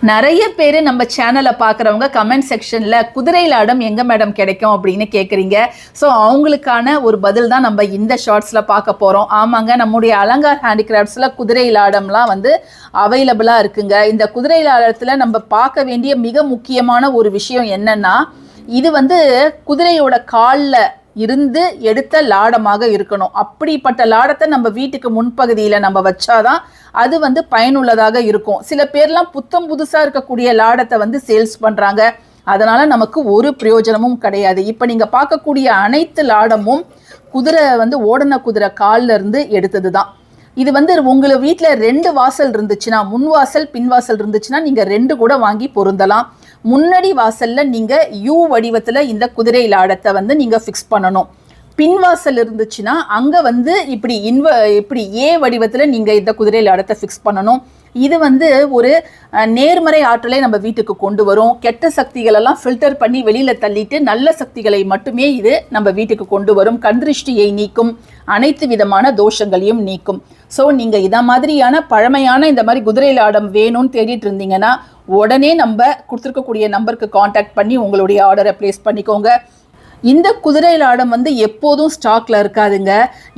நிறைய பேர் நம்ம சேனலை பார்க்குறவங்க கமெண்ட் செக்ஷனில் குதிரையில் ஆடம் எங்கே மேடம் கிடைக்கும் அப்படின்னு கேட்குறீங்க ஸோ அவங்களுக்கான ஒரு பதில் தான் நம்ம இந்த ஷார்ட்ஸில் பார்க்க போகிறோம் ஆமாங்க நம்முடைய அலங்கார் ஹேண்டிகிராஃப்ட்ஸில் குதிரையில் ஆடம்லாம் வந்து அவைலபிளாக இருக்குங்க. இந்த குதிரையில் ஆடத்தில் நம்ம பார்க்க வேண்டிய மிக முக்கியமான ஒரு விஷயம் என்னென்னா இது வந்து குதிரையோட காலில் இருந்து எடுத்த லாடமாக இருக்கணும். அப்படிப்பட்ட லாடத்தை நம்ம வீட்டுக்கு முன்பகுதியில் நம்ம வச்சாதான் அது வந்து பயனுள்ளதாக இருக்கும். சில பேர்லாம் புத்தம் புதுசாக இருக்கக்கூடிய லாடத்தை வந்து சேல்ஸ் பண்ணுறாங்க அதனால் நமக்கு ஒரு பிரயோஜனமும் கிடையாது. இப்போ நீங்கள் பார்க்கக்கூடிய அனைத்து லாடமும் குதிரை வந்து ஓடன குதிரை கால்ல இருந்து எடுத்தது தான் இது வந்து உங்களை வீட்டில் ரெண்டு வாசல் இருந்துச்சுன்னா முன் வாசல் பின் வாசல் இருந்துச்சுன்னா நீங்கள் ரெண்டு கூட வாங்கி பொருந்தலாம். முன்னாடி வாசல்ல நீங்கள் யூ வடிவத்தில் இந்த குதிரை லாடத்தை வந்து நீங்கள் ஃபிக்ஸ் பண்ணணும். பின்வாசல் இருந்துச்சுன்னா அங்கே வந்து இப்படி இன்வ இப்படி ஏ வடிவத்தில் நீங்கள் இந்த குதிரை லாடத்தை ஃபிக்ஸ் பண்ணணும். இது வந்து ஒரு நேர்மறை ஆற்றலை நம்ம வீட்டுக்கு கொண்டு வரும். கெட்ட சக்திகளெல்லாம் ஃபில்டர் பண்ணி வெளியில் தள்ளிட்டு நல்ல சக்திகளை மட்டுமே இது நம்ம வீட்டுக்கு கொண்டு வரும். கண்திருஷ்டியை நீக்கும். அனைத்து விதமான தோஷங்களையும் நீக்கும். ஸோ நீங்கள் இத மாதிரியான பழமையான இந்த மாதிரி குதிரையில் ஆடம் வேணும்னு தேடிட்டு இருந்தீங்கன்னா உடனே நம்ம கொடுத்துருக்கக்கூடிய நம்பருக்கு காண்டாக்ட் பண்ணி உங்களுடைய ஆர்டரை ப்ளேஸ் பண்ணிக்கோங்க. இந்த குதிரை லாடம் வந்து எப்போதும் ஸ்டாக்ல இருக்காதுங்க.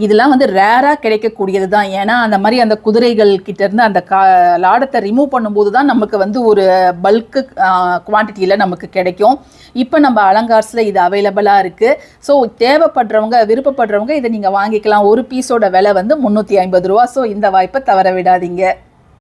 இதெல்லாம் வந்து ரேராக கிடைக்கக்கூடியது தான் ஏன்னா அந்த மாதிரி அந்த குதிரைகள் கிட்ட இருந்து அந்த கா லாடத்தை ரிமூவ் பண்ணும்போது தான் நமக்கு வந்து ஒரு பல்க்கு குவான்டிட்டியில் நமக்கு கிடைக்கும். இப்போ நம்ம அலங்கார்ஸில் இது அவைலபிளாக இருக்குது ஸோ தேவைப்படுறவங்க விருப்பப்படுறவங்க இதை நீங்கள் வாங்கிக்கலாம். ஒரு பீஸோட விலை வந்து முந்நூற்றி ஐம்பது ரூபா. ஸோ இந்த வாய்ப்பை தவற விடாதீங்க.